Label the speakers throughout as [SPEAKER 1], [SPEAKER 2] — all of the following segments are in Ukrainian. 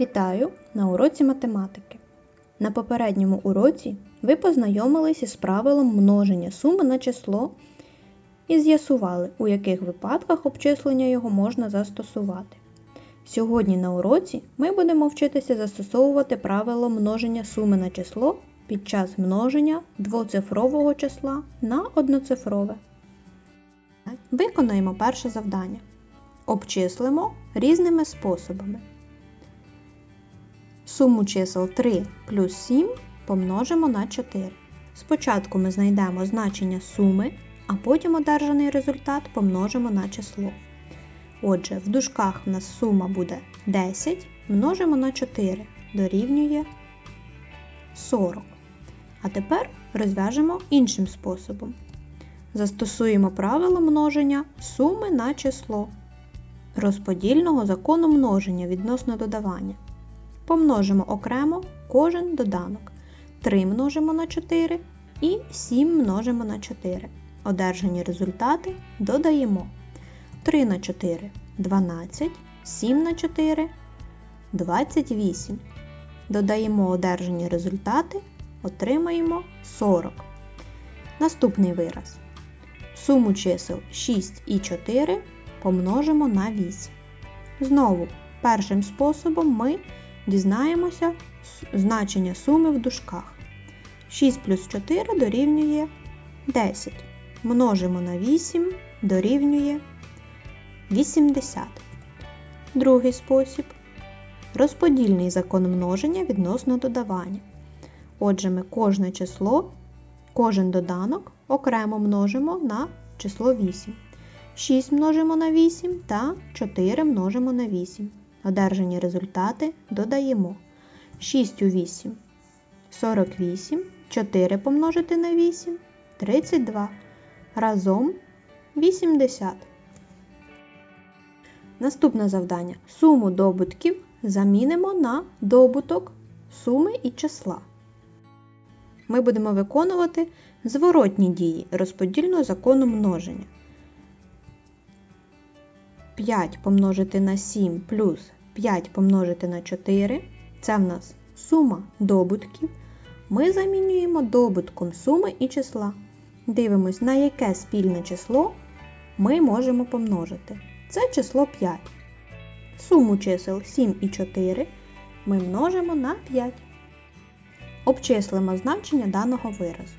[SPEAKER 1] Вітаю на уроці математики. На попередньому уроці ви познайомилися з правилом множення суми на число і з'ясували, у яких випадках обчислення його можна застосувати. Сьогодні на уроці ми будемо вчитися застосовувати правило множення суми на число під час множення двоцифрового числа на одноцифрове. Виконаємо перше завдання. Обчислимо різними способами. Суму чисел 3 плюс 7 помножимо на 4. Спочатку ми знайдемо значення суми, а потім одержаний результат помножимо на число. Отже, в дужках в нас сума буде 10, множимо на 4 дорівнює 40. А тепер розв'яжемо іншим способом. Застосуємо правило множення суми на число розподільного закону множення відносно додавання. Помножимо окремо кожен доданок. 3 множимо на 4 і 7 множимо на 4. Одержані результати додаємо. 3 на 4 12, 7 на 4 28. Додаємо одержані результати, отримаємо 40. Наступний вираз. Суму чисел 6 і 4 помножимо на 8. Знову, першим способом ми дізнаємося значення суми в дужках. 6 плюс 4 дорівнює 10. Множимо на 8 дорівнює 80. Другий спосіб розподільний закон множення відносно додавання. Отже, ми кожне число, кожен доданок окремо множимо на число 8. 6 множимо на 8 та 4 множимо на 8. Одержані результати додаємо. 6 у 8 48, 4 помножити на 8 32. Разом 80. Наступне завдання. Суму добутків замінимо на добуток суми і числа. Ми будемо виконувати зворотні дії розподільного закону множення. 5 помножити на 7 плюс 5 помножити на 4 це в нас сума добутків. Ми замінюємо добутком суми і числа. Дивимось, на яке спільне число ми можемо помножити. Це число 5. Суму чисел 7 і 4 ми множимо на 5. Обчислимо значення даного виразу.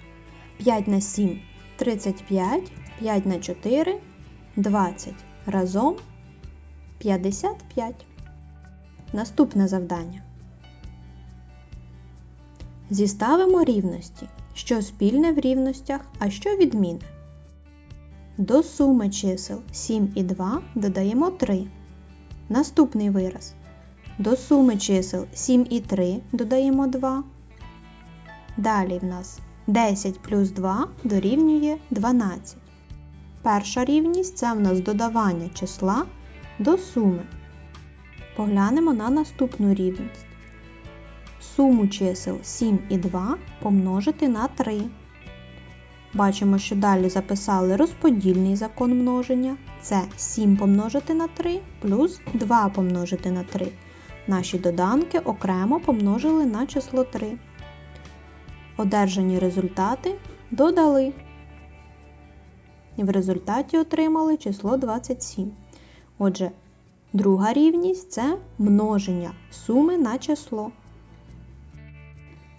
[SPEAKER 1] 5 на 7 35, 5 на 4 20. Разом 55. Наступне завдання. Зіставимо рівності, що спільне в рівностях, а що відмінне. До суми чисел 7 і 2 додаємо 3. Наступний вираз. До суми чисел 7 і 3 додаємо 2. Далі в нас 10 плюс 2 дорівнює 12. Перша рівність це в нас додавання числа до суми. Поглянемо на наступну рівність. Суму чисел 7 і 2 помножити на 3. Бачимо, що далі записали розподільний закон множення. Це 7 помножити на 3 плюс 2 помножити на 3. Наші доданки окремо помножили на число 3. Одержані результати додали. І в результаті отримали число 27. Отже, друга рівність це множення суми на число.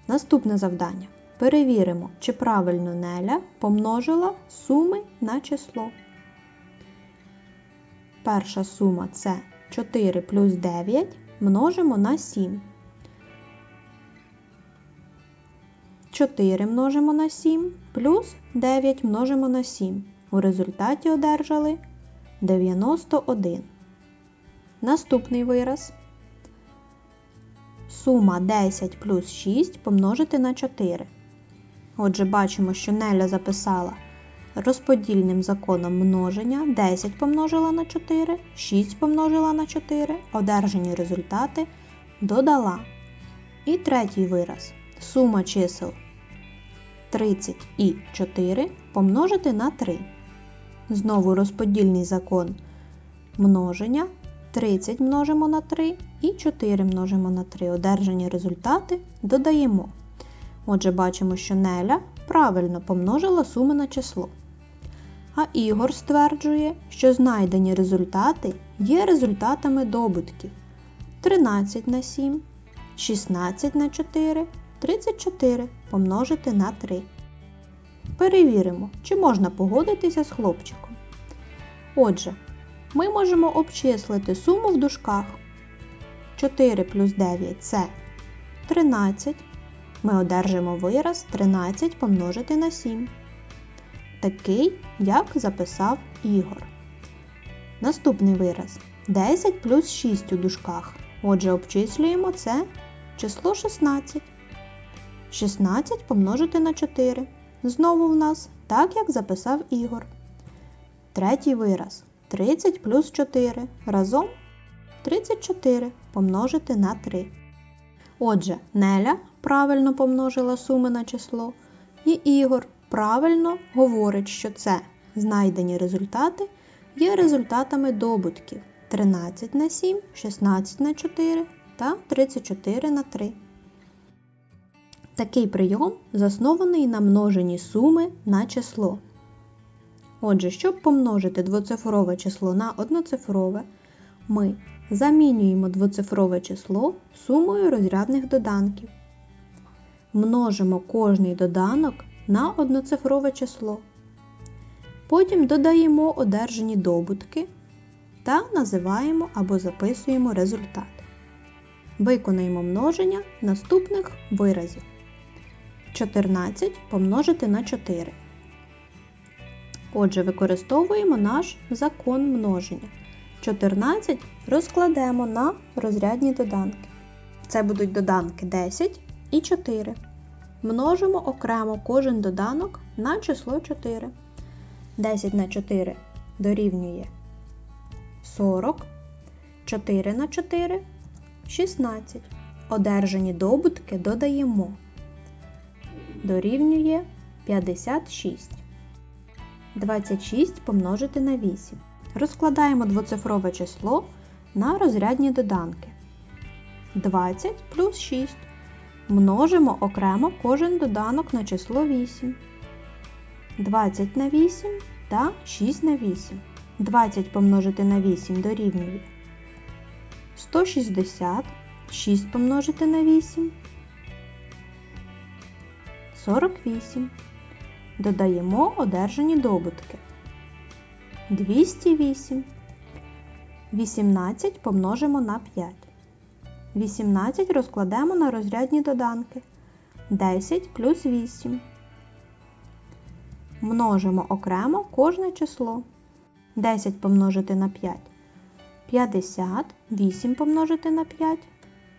[SPEAKER 1] Наступне завдання. Перевіримо, чи правильно Неля помножила суми на число. Перша сума це 4 плюс 9 множимо на 7. 4 множимо на 7 плюс 9 множимо на 7. У результаті одержали 91. Наступний вираз. Сума 10 плюс 6 помножити на 4. Отже, бачимо, що Неля записала розподільним законом множення 10 помножила на 4, 6 помножила на 4, одержані результати додала. І третій вираз. Сума чисел 30 і 4 помножити на 3. Знову розподільний закон множення 30 множимо на 3 і 4 множимо на 3. Одержані результати додаємо. Отже, бачимо, що Неля правильно помножила суми на число. А Ігор стверджує, що знайдені результати є результатами добутків 13 на 7, 16 на 4, 34 помножити на 3. Перевіримо, чи можна погодитися з хлопчиком. Отже, ми можемо обчислити суму в дужках. 4 плюс 9 це 13. Ми одержимо вираз 13 помножити на 7. Такий, як записав Ігор. Наступний вираз 10 плюс 6 у дужках. Отже, обчислюємо це число 16. 16 помножити на 4. Знову в нас так, як записав Ігор. Третій вираз 30 плюс 4. Разом 34 помножити на 3. Отже, Неля правильно помножила суми на число, і Ігор правильно говорить, що це знайдені результати є результатами добутків 13 на 7, 16 на 4 та 34 на 3. Такий прийом заснований на множенні суми на число. Отже, щоб помножити двоцифрове число на одноцифрове, ми замінюємо двоцифрове число сумою розрядних доданків. Множимо кожний доданок на одноцифрове число. Потім додаємо одержані добутки та називаємо або записуємо результат. Виконаємо множення наступних виразів. 14 помножити на 4. Отже, використовуємо наш закон множення. 14 розкладемо на розрядні доданки. Це будуть доданки 10 і 4. Множимо окремо кожен доданок на число 4. 10 на 4 дорівнює 40, 4 на 4 16. Одержані добутки додаємо. Дорівнює 56. 26 помножити на 8. Розкладаємо двоцифрове число на розрядні доданки. 20 плюс 6. Множимо окремо кожен доданок на число 8. 20 на 8 та 6 на 8. 20 помножити на 8 дорівнює 160, 6 помножити на 8 48. Додаємо одержані добутки. 208. 18 помножимо на 5. 18 розкладемо на розрядні доданки. 10 плюс 8. Множимо окремо кожне число. 10 помножити на 5. 50, 8 помножити на 5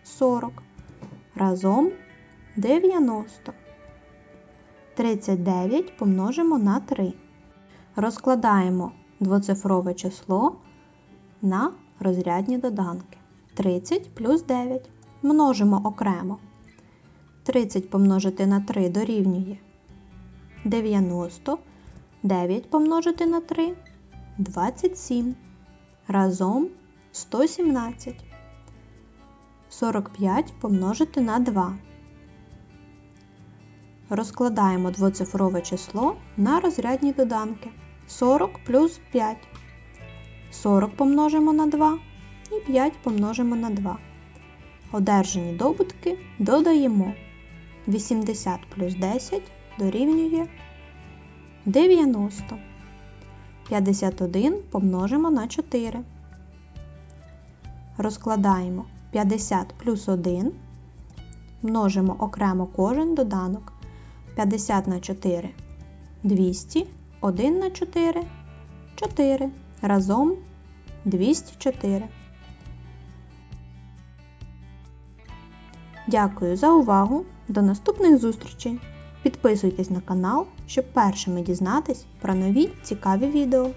[SPEAKER 1] 40. Разом 90. 39 помножимо на 3. Розкладаємо двоцифрове число на розрядні доданки. 30 плюс 9. Множимо окремо. 30 помножити на 3 дорівнює 90. 9 помножити на 3 27. Разом 117. 45 помножити на 2. Розкладаємо двоцифрове число на розрядні доданки. 40 плюс 5. 40 помножимо на 2 і 5 помножимо на 2. Одержані добутки додаємо. 80 плюс 10 дорівнює 90. 51 помножимо на 4. Розкладаємо 50 плюс 1. Множимо окремо кожен доданок. 50 на 4 200, 1 на 4 4. Разом 204. Дякую за увагу! До наступних зустрічей! Підписуйтесь на канал, щоб першими дізнатись про нові цікаві відео.